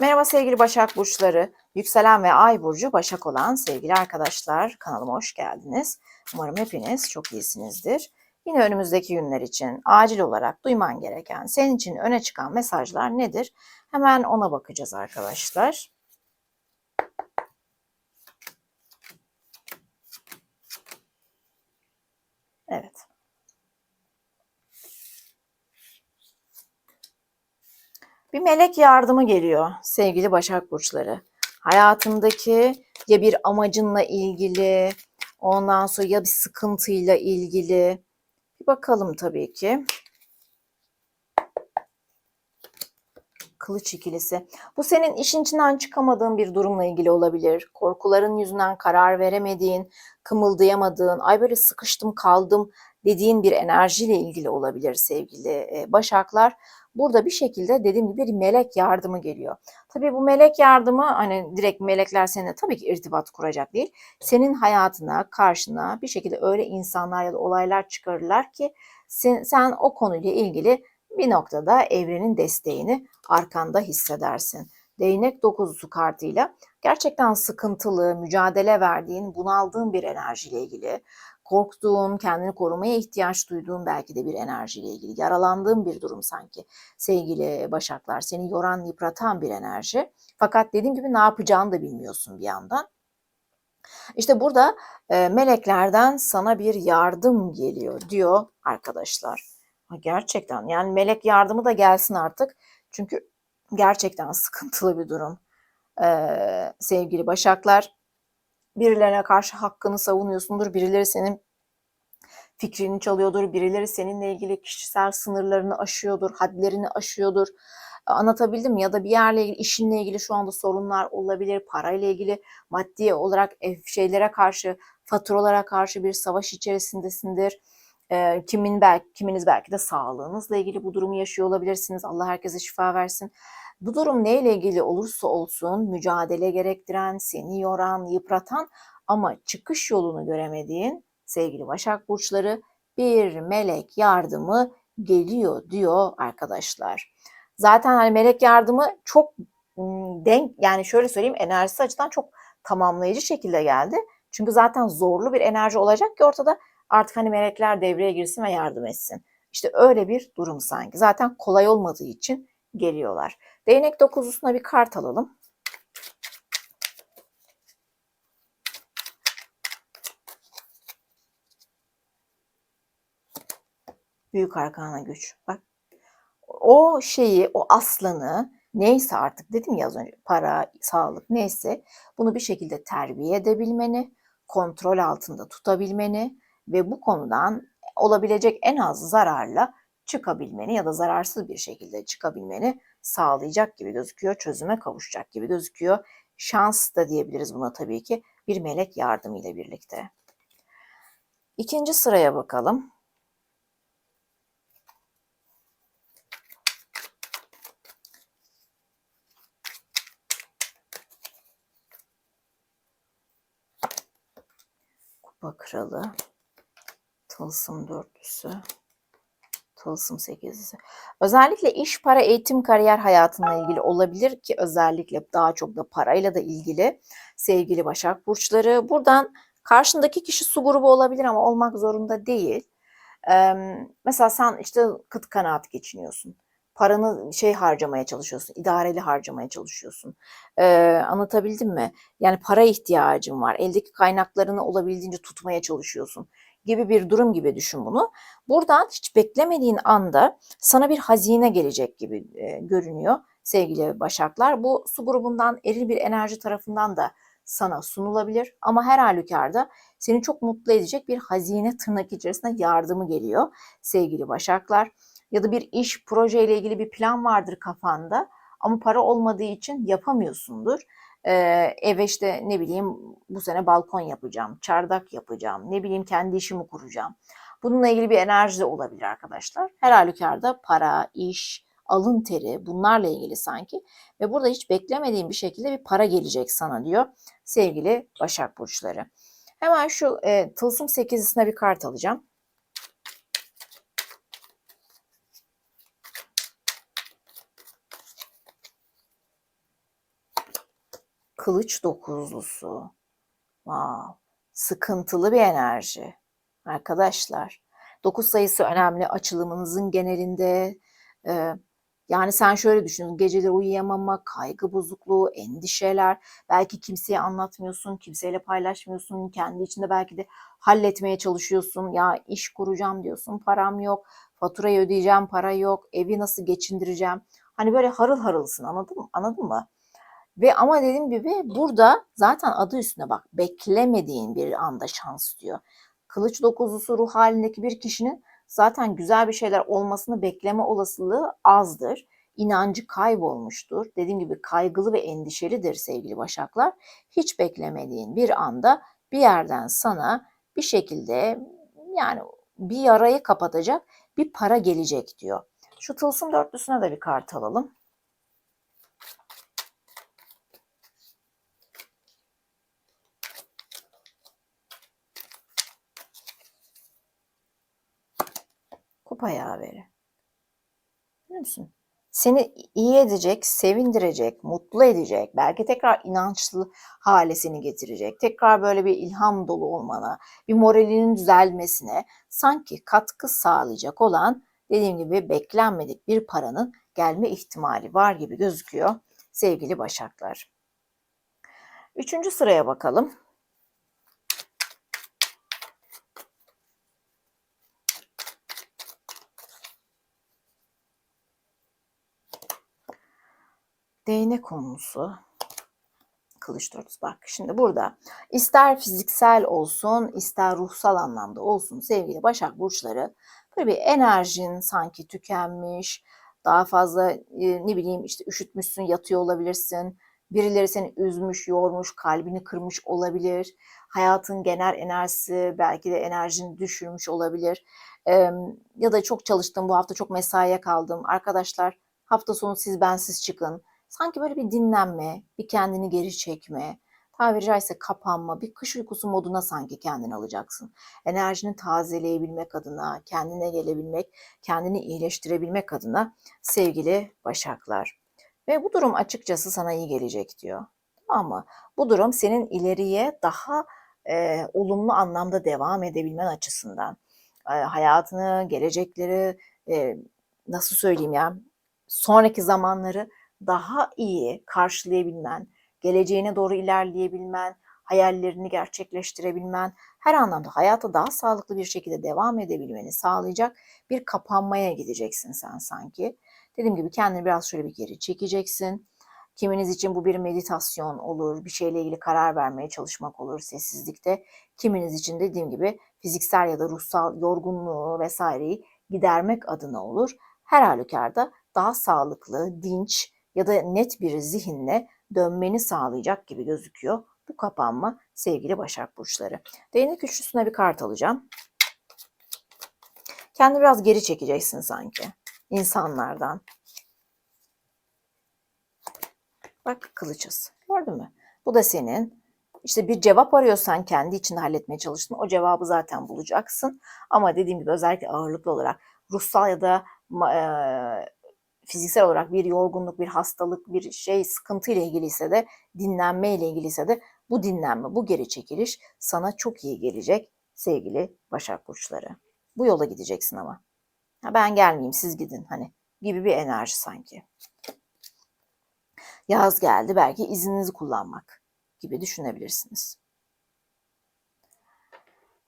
Merhaba sevgili Başak Burçları. Yükselen ve Ay Burcu Başak olan sevgili arkadaşlar kanalıma hoş geldiniz. Umarım hepiniz çok iyisinizdir. Yine önümüzdeki günler için acil olarak duyman gereken, senin için öne çıkan mesajlar nedir? Hemen ona bakacağız arkadaşlar. Evet. Bir melek yardımı geliyor sevgili Başak Burçları. Hayatındaki ya bir amacınla ilgili, ondan sonra ya bir sıkıntıyla ilgili. Bir bakalım tabii ki. Kılıç ikilisi. Bu senin işin içinden çıkamadığın bir durumla ilgili olabilir. Korkuların yüzünden karar veremediğin, kımıldayamadığın, ay böyle sıkıştım kaldım dediğin bir enerjiyle ilgili olabilir sevgili Başaklar. Burada bir şekilde dediğim gibi bir melek yardımı geliyor. Tabii bu melek yardımı hani direkt melekler seninle tabii ki irtibat kuracak değil. Senin hayatına, karşına bir şekilde öyle insanlar ya da olaylar çıkarırlar ki sen, sen o konuyla ilgili bir noktada evrenin desteğini arkanda hissedersin. Değnek dokuzusu kartıyla gerçekten sıkıntılı, mücadele verdiğin, bunaldığın bir enerjiyle ilgili, korktuğun, kendini korumaya ihtiyaç duyduğun belki de bir enerjiyle ilgili, yaralandığın bir durum sanki sevgili Başaklar. Seni yoran, yıpratan bir enerji. Fakat dediğim gibi ne yapacağını da bilmiyorsun bir yandan. İşte burada e, meleklerden sana bir yardım geliyor diyor arkadaşlar. Gerçekten yani melek yardımı da gelsin artık. Çünkü gerçekten sıkıntılı bir durum. Ee, sevgili Başaklar birilerine karşı hakkını savunuyorsundur. Birileri senin fikrini çalıyordur. Birileri seninle ilgili kişisel sınırlarını aşıyordur, hadlerini aşıyordur. Anlatabildim mi? Ya da bir yerle ilgili, işinle ilgili şu anda sorunlar olabilir. Parayla ilgili maddi olarak şeylere karşı, faturalara karşı bir savaş içerisindesindir. E, kimin belki, kiminiz belki de sağlığınızla ilgili bu durumu yaşıyor olabilirsiniz. Allah herkese şifa versin. Bu durum neyle ilgili olursa olsun mücadele gerektiren, seni yoran, yıpratan ama çıkış yolunu göremediğin sevgili Başak Burçları bir melek yardımı geliyor diyor arkadaşlar. Zaten hani melek yardımı çok denk yani şöyle söyleyeyim enerjisi açıdan çok tamamlayıcı şekilde geldi. Çünkü zaten zorlu bir enerji olacak ki ortada artık hani melekler devreye girsin ve yardım etsin. İşte öyle bir durum sanki. Zaten kolay olmadığı için geliyorlar. Değnek dokuzusuna bir kart alalım. Büyük arkana güç. Bak o şeyi, o aslanı neyse artık dedim ya az önce para, sağlık neyse bunu bir şekilde terbiye edebilmeni, kontrol altında tutabilmeni ve bu konudan olabilecek en az zararla çıkabilmeni ya da zararsız bir şekilde çıkabilmeni sağlayacak gibi gözüküyor. Çözüme kavuşacak gibi gözüküyor. Şans da diyebiliriz buna tabii ki bir melek yardımıyla birlikte. İkinci sıraya bakalım. Kupa kralı. Tılsım dörtlüsü. Tılsım sekizlisi. Özellikle iş, para, eğitim, kariyer hayatına ilgili olabilir ki özellikle daha çok da parayla da ilgili sevgili Başak Burçları. Buradan karşındaki kişi su grubu olabilir ama olmak zorunda değil. Ee, mesela sen işte kıt kanaat geçiniyorsun. Paranı şey harcamaya çalışıyorsun, idareli harcamaya çalışıyorsun. Ee, anlatabildim mi? Yani para ihtiyacın var. Eldeki kaynaklarını olabildiğince tutmaya çalışıyorsun gibi bir durum gibi düşün bunu. Buradan hiç beklemediğin anda sana bir hazine gelecek gibi e, görünüyor sevgili Başaklar. Bu su grubundan eril bir enerji tarafından da sana sunulabilir ama her halükarda seni çok mutlu edecek bir hazine tırnak içerisinde yardımı geliyor sevgili Başaklar. Ya da bir iş, proje ilgili bir plan vardır kafanda ama para olmadığı için yapamıyorsundur. Ee, eve işte ne bileyim bu sene balkon yapacağım, çardak yapacağım, ne bileyim kendi işimi kuracağım. Bununla ilgili bir enerji de olabilir arkadaşlar. Her halükarda para, iş, alın teri bunlarla ilgili sanki. Ve burada hiç beklemediğin bir şekilde bir para gelecek sana diyor sevgili Başak Burçları. Hemen şu e, tılsım sekizisine bir kart alacağım. Kılıç dokuzlusu. Wow. Sıkıntılı bir enerji. Arkadaşlar. Dokuz sayısı önemli açılımınızın genelinde. Ee, yani sen şöyle düşün, geceleri uyuyamama, kaygı bozukluğu, endişeler, belki kimseye anlatmıyorsun, kimseyle paylaşmıyorsun, kendi içinde belki de halletmeye çalışıyorsun. Ya iş kuracağım diyorsun, param yok, faturayı ödeyeceğim, para yok, evi nasıl geçindireceğim. Hani böyle harıl harılsın anladın mı? Anladın mı? Ve ama dediğim gibi burada zaten adı üstüne bak beklemediğin bir anda şans diyor. Kılıç dokuzlusu ruh halindeki bir kişinin zaten güzel bir şeyler olmasını bekleme olasılığı azdır. İnancı kaybolmuştur. Dediğim gibi kaygılı ve endişelidir sevgili Başaklar. Hiç beklemediğin bir anda bir yerden sana bir şekilde yani bir yarayı kapatacak bir para gelecek diyor. Şu tılsım dörtlüsüne de bir kart alalım. Kupa yaveri. Biliyor musun? Seni iyi edecek, sevindirecek, mutlu edecek, belki tekrar inançlı hale seni getirecek, tekrar böyle bir ilham dolu olmana, bir moralinin düzelmesine sanki katkı sağlayacak olan dediğim gibi beklenmedik bir paranın gelme ihtimali var gibi gözüküyor sevgili Başaklar. Üçüncü sıraya bakalım. Değnek konusu. Kılıç bak şimdi burada ister fiziksel olsun ister ruhsal anlamda olsun sevgili Başak Burçları böyle bir enerjin sanki tükenmiş daha fazla e, ne bileyim işte üşütmüşsün yatıyor olabilirsin birileri seni üzmüş yormuş kalbini kırmış olabilir hayatın genel enerjisi belki de enerjini düşürmüş olabilir. Ya da çok çalıştım bu hafta çok mesaiye kaldım. Arkadaşlar hafta sonu siz bensiz çıkın Sanki böyle bir dinlenme, bir kendini geri çekme, tabiri caizse kapanma, bir kış uykusu moduna sanki kendini alacaksın. Enerjini tazeleyebilmek adına, kendine gelebilmek, kendini iyileştirebilmek adına sevgili Başaklar. Ve bu durum açıkçası sana iyi gelecek diyor. Ama bu durum senin ileriye daha e, olumlu anlamda devam edebilmen açısından. E, hayatını, gelecekleri, e, nasıl söyleyeyim ya, sonraki zamanları daha iyi karşılayabilmen, geleceğine doğru ilerleyebilmen, hayallerini gerçekleştirebilmen, her anlamda hayata daha sağlıklı bir şekilde devam edebilmeni sağlayacak bir kapanmaya gideceksin sen sanki. Dediğim gibi kendini biraz şöyle bir geri çekeceksin. Kiminiz için bu bir meditasyon olur, bir şeyle ilgili karar vermeye çalışmak olur sessizlikte. Kiminiz için dediğim gibi fiziksel ya da ruhsal yorgunluğu vesaireyi gidermek adına olur. Her halükarda daha sağlıklı, dinç, ya da net bir zihinle dönmeni sağlayacak gibi gözüküyor bu kapanma sevgili Başak Burçları. Değnek üçlüsüne bir kart alacağım. Kendi biraz geri çekeceksin sanki insanlardan. Bak kılıçız. Gördün mü? Bu da senin. İşte bir cevap arıyorsan kendi içinde halletmeye çalıştın. O cevabı zaten bulacaksın. Ama dediğim gibi özellikle ağırlıklı olarak ruhsal ya da fiziksel olarak bir yorgunluk, bir hastalık, bir şey sıkıntı ile ilgiliyse de dinlenme ile ilgiliyse de bu dinlenme, bu geri çekiliş sana çok iyi gelecek sevgili Başak Burçları. Bu yola gideceksin ama. Ha ben gelmeyeyim siz gidin hani gibi bir enerji sanki. Yaz geldi belki izninizi kullanmak gibi düşünebilirsiniz.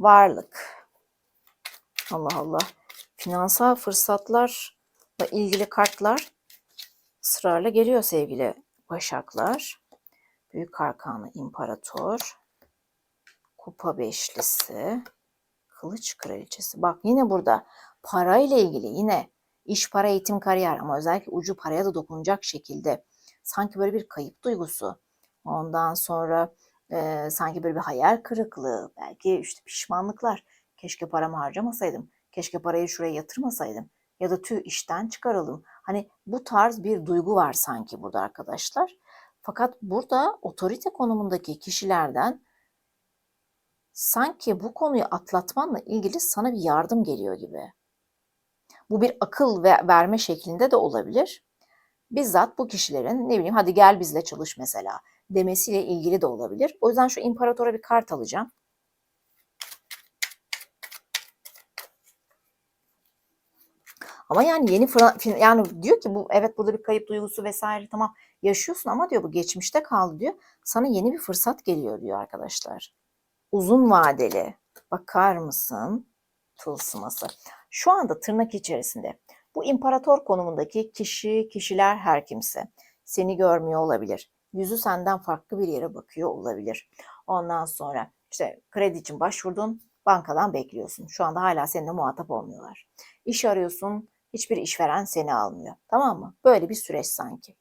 Varlık. Allah Allah. Finansal fırsatlar ilgili kartlar ısrarla geliyor sevgili Başaklar. Büyük Arkanı İmparator, Kupa Beşlisi, Kılıç Kraliçesi. Bak yine burada parayla ilgili yine iş, para, eğitim, kariyer ama özellikle ucu paraya da dokunacak şekilde sanki böyle bir kayıp duygusu. Ondan sonra e, sanki böyle bir hayal kırıklığı, belki işte pişmanlıklar. Keşke paramı harcamasaydım, keşke parayı şuraya yatırmasaydım ya da tüy işten çıkaralım. Hani bu tarz bir duygu var sanki burada arkadaşlar. Fakat burada otorite konumundaki kişilerden sanki bu konuyu atlatmanla ilgili sana bir yardım geliyor gibi. Bu bir akıl ve verme şeklinde de olabilir. bizzat bu kişilerin ne bileyim hadi gel bizle çalış mesela demesiyle ilgili de olabilir. O yüzden şu imparatora bir kart alacağım. Ama yani yeni Fra- yani diyor ki bu evet burada bir kayıp duygusu vesaire tamam yaşıyorsun ama diyor bu geçmişte kaldı diyor. Sana yeni bir fırsat geliyor diyor arkadaşlar. Uzun vadeli. Bakar mısın? Tılsıması. Şu anda tırnak içerisinde bu imparator konumundaki kişi, kişiler her kimse seni görmüyor olabilir. Yüzü senden farklı bir yere bakıyor olabilir. Ondan sonra işte kredi için başvurdun, bankadan bekliyorsun. Şu anda hala seninle muhatap olmuyorlar. İş arıyorsun, hiçbir işveren seni almıyor. Tamam mı? Böyle bir süreç sanki.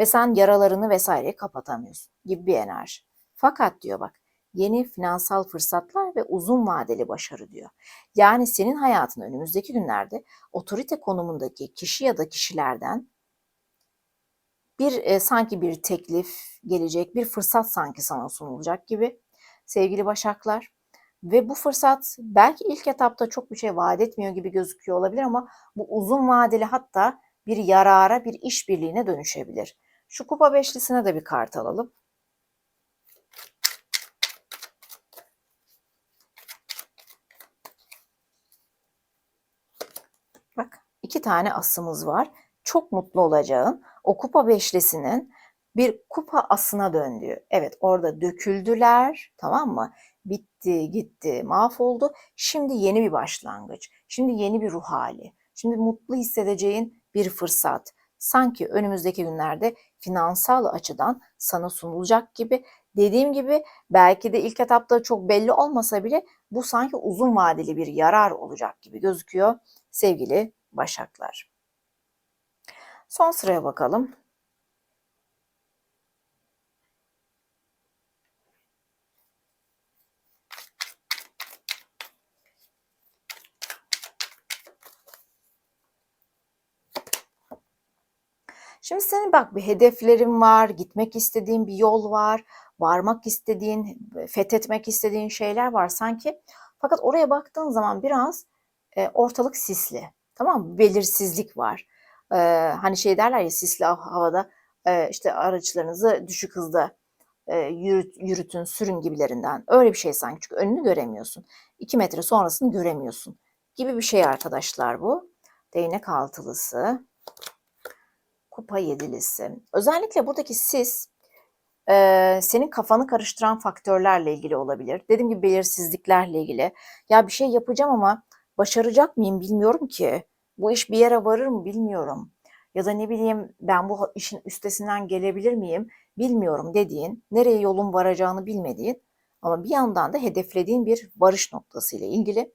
Ve sen yaralarını vesaireyi kapatamıyorsun gibi bir enerji. Fakat diyor bak yeni finansal fırsatlar ve uzun vadeli başarı diyor. Yani senin hayatın önümüzdeki günlerde otorite konumundaki kişi ya da kişilerden bir e, sanki bir teklif gelecek, bir fırsat sanki sana sunulacak gibi sevgili Başaklar. Ve bu fırsat belki ilk etapta çok bir şey vaat etmiyor gibi gözüküyor olabilir ama bu uzun vadeli hatta bir yarara, bir işbirliğine dönüşebilir. Şu kupa beşlisine de bir kart alalım. Bak iki tane asımız var. Çok mutlu olacağın o kupa beşlisinin bir kupa asına döndüğü. Evet orada döküldüler tamam mı? Bitti gitti mahvoldu. Şimdi yeni bir başlangıç. Şimdi yeni bir ruh hali. Şimdi mutlu hissedeceğin bir fırsat. Sanki önümüzdeki günlerde finansal açıdan sana sunulacak gibi. Dediğim gibi belki de ilk etapta çok belli olmasa bile bu sanki uzun vadeli bir yarar olacak gibi gözüküyor sevgili Başaklar. Son sıraya bakalım. Şimdi senin bak bir hedeflerin var, gitmek istediğin bir yol var, varmak istediğin, fethetmek istediğin şeyler var sanki. Fakat oraya baktığın zaman biraz e, ortalık sisli. Tamam mı? Belirsizlik var. E, hani şey derler ya sisli havada e, işte araçlarınızı düşük hızda e, yürüt, yürütün, sürün gibilerinden. Öyle bir şey sanki. Çünkü önünü göremiyorsun. İki metre sonrasını göremiyorsun. Gibi bir şey arkadaşlar bu. Değnek altılısı kupa yedilisi. Özellikle buradaki sis e, senin kafanı karıştıran faktörlerle ilgili olabilir. Dediğim gibi belirsizliklerle ilgili. Ya bir şey yapacağım ama başaracak mıyım bilmiyorum ki. Bu iş bir yere varır mı bilmiyorum. Ya da ne bileyim ben bu işin üstesinden gelebilir miyim bilmiyorum dediğin, nereye yolun varacağını bilmediğin ama bir yandan da hedeflediğin bir varış noktası ile ilgili.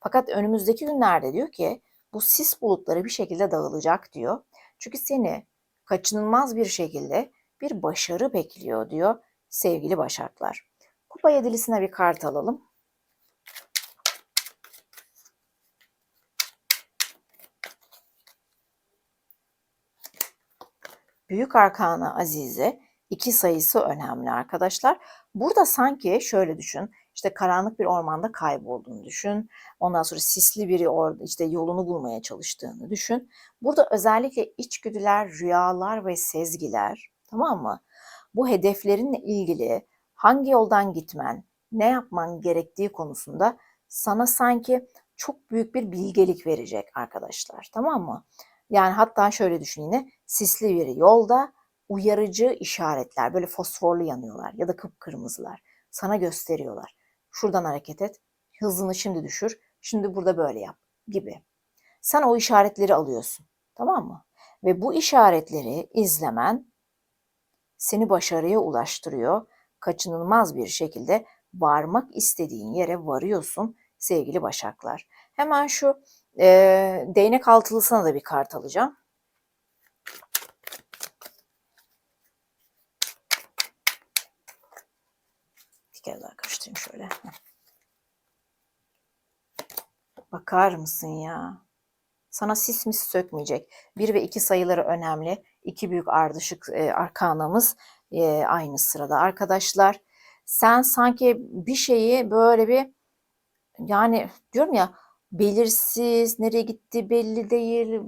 Fakat önümüzdeki günlerde diyor ki bu sis bulutları bir şekilde dağılacak diyor. Çünkü seni kaçınılmaz bir şekilde bir başarı bekliyor diyor sevgili Başaklar. Kupa yedilisine bir kart alalım. Büyük Arkana Azize iki sayısı önemli arkadaşlar. Burada sanki şöyle düşün. İşte karanlık bir ormanda kaybolduğunu düşün. Ondan sonra sisli biri orada işte yolunu bulmaya çalıştığını düşün. Burada özellikle içgüdüler, rüyalar ve sezgiler tamam mı? Bu hedeflerinle ilgili hangi yoldan gitmen, ne yapman gerektiği konusunda sana sanki çok büyük bir bilgelik verecek arkadaşlar tamam mı? Yani hatta şöyle düşün yine sisli bir yolda uyarıcı işaretler böyle fosforlu yanıyorlar ya da kıpkırmızılar sana gösteriyorlar. Şuradan hareket et, hızını şimdi düşür, şimdi burada böyle yap gibi. Sen o işaretleri alıyorsun. Tamam mı? Ve bu işaretleri izlemen seni başarıya ulaştırıyor. Kaçınılmaz bir şekilde varmak istediğin yere varıyorsun sevgili başaklar. Hemen şu e, değnek altılısına da bir kart alacağım. Bir kere daha karıştırayım şöyle. Bakar mısın ya? Sana sis mis sökmeyecek. 1 ve 2 sayıları önemli. İki büyük ardışık e, arkanamız e, aynı sırada arkadaşlar. Sen sanki bir şeyi böyle bir yani diyorum ya belirsiz, nereye gitti belli değil,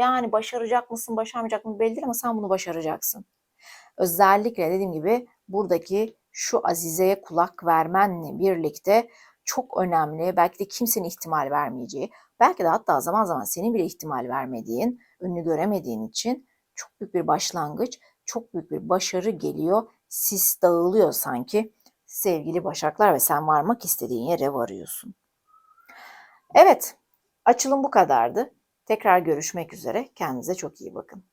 yani başaracak mısın, başarmayacak mısın belli değil ama sen bunu başaracaksın. Özellikle dediğim gibi buradaki şu Azize'ye kulak vermenle birlikte çok önemli, belki de kimsenin ihtimal vermeyeceği, belki de hatta zaman zaman senin bile ihtimal vermediğin, önünü göremediğin için çok büyük bir başlangıç, çok büyük bir başarı geliyor. Sis dağılıyor sanki. Sevgili Başaklar ve sen varmak istediğin yere varıyorsun. Evet, açılım bu kadardı. Tekrar görüşmek üzere. Kendinize çok iyi bakın.